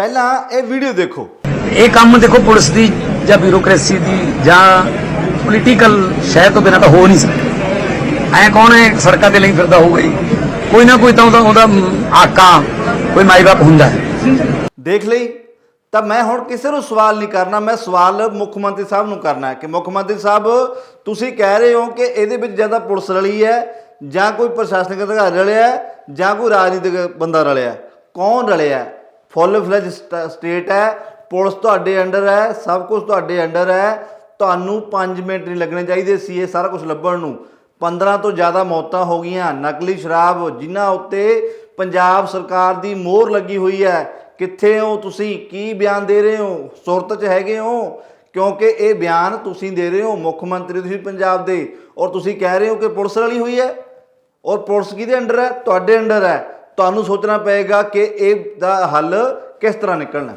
ਪਹਿਲਾਂ ਇਹ ਵੀਡੀਓ ਦੇਖੋ। ਇਹ ਕੰਮ ਦੇਖੋ ਪੁਲਿਸ ਦੀ ਜਾਂ ਬਿਊਰੋਕ੍ਰੇਸੀ ਦੀ ਜਾਂ ਪੋਲੀਟੀਕਲ ਸ਼ਹਿ ਤੋਂ ਬਿਨਾਂ ਤਾਂ ਹੋ ਨਹੀਂ ਸਕਦਾ। ਐ ਕੌਣ ਹੈ? ਸੜਕਾਂ ਤੇ ਲਈ ਫਿਰਦਾ ਹੋਊਗਾ ਜੀ। ਕੋਈ ਨਾ ਕੋਈ ਤਾਂ ਉਹਦਾ ਆਕਾ ਕੋਈ ਮਾਈ ਬਾਪ ਹੁੰਦਾ ਹੈ। ਦੇਖ ਲਈ ਤਾਂ ਮੈਂ ਹੁਣ ਕਿਸੇ ਨੂੰ ਸਵਾਲ ਨਹੀਂ ਕਰਨਾ ਮੈਂ ਸਵਾਲ ਮੁੱਖ ਮੰਤਰੀ ਸਾਹਿਬ ਨੂੰ ਕਰਨਾ ਹੈ ਕਿ ਮੁੱਖ ਮੰਤਰੀ ਸਾਹਿਬ ਤੁਸੀਂ ਕਹਿ ਰਹੇ ਹੋ ਕਿ ਇਹਦੇ ਵਿੱਚ ਜ਼ਿਆਦਾ ਪੁਲਿਸ ਰਲੀ ਹੈ ਜਾਂ ਕੋਈ ਪ੍ਰਸ਼ਾਸਨਿਕ ਅਧਿਕਾਰੀ ਰਲਿਆ ਜਾਂ ਕੋਈ ਰਾਜਨੀਤਿਕ ਬੰਦਾ ਰਲਿਆ। ਕੌਣ ਰਲਿਆ ਫੁੱਲ ਫਲੈਜ ਸਟੇਟ ਹੈ, ਪੁਲਿਸ ਤੁਹਾਡੇ ਅੰਡਰ ਹੈ, ਸਭ ਕੁਝ ਤੁਹਾਡੇ ਅੰਡਰ ਹੈ। ਤੁਹਾਨੂੰ 5 ਮਿੰਟ ਨਹੀਂ ਲੱਗਣੇ ਚਾਹੀਦੇ ਸੀ ਇਹ ਸਾਰਾ ਕੁਝ ਲੱਭਣ ਨੂੰ। 15 ਤੋਂ ਜ਼ਿਆਦਾ ਮੌਤਾਂ ਹੋ ਗਈਆਂ, ਨਕਲੀ ਸ਼ਰਾਬ, ਜਿਨ੍ਹਾਂ ਉੱਤੇ ਪੰਜਾਬ ਸਰਕਾਰ ਦੀ ਮੋਹਰ ਲੱਗੀ ਹੋਈ ਹੈ। ਕਿੱਥੇ ਹੋ ਤੁਸੀਂ? ਕੀ ਬਿਆਨ ਦੇ ਰਹੇ ਹੋ? ਸੁਰਤ 'ਚ ਹੈਗੇ ਹੋ? ਕਿਉਂਕਿ ਇਹ ਬਿਆਨ ਤੁਸੀਂ ਦੇ ਰਹੇ ਹੋ ਮੁੱਖ ਮੰਤਰੀ ਤੁਸੀਂ ਪੰਜਾਬ ਦੇ। ਔਰ ਤੁਸੀਂ ਕਹਿ ਰਹੇ ਹੋ ਕਿ ਪੁਲਿਸ ਰਲੀ ਹੋਈ ਹੈ। ਔਰ ਪੁਲਿਸ ਕਿਹਦੇ ਅੰਡਰ ਹੈ? ਤੁਹਾਡੇ ਅੰਡਰ ਹੈ। ਤੁਹਾਨੂੰ ਸੋਚਣਾ ਪਏਗਾ ਕਿ ਇਹ ਦਾ ਹੱਲ ਕਿਸ ਤਰ੍ਹਾਂ ਨਿਕਲਣਾ।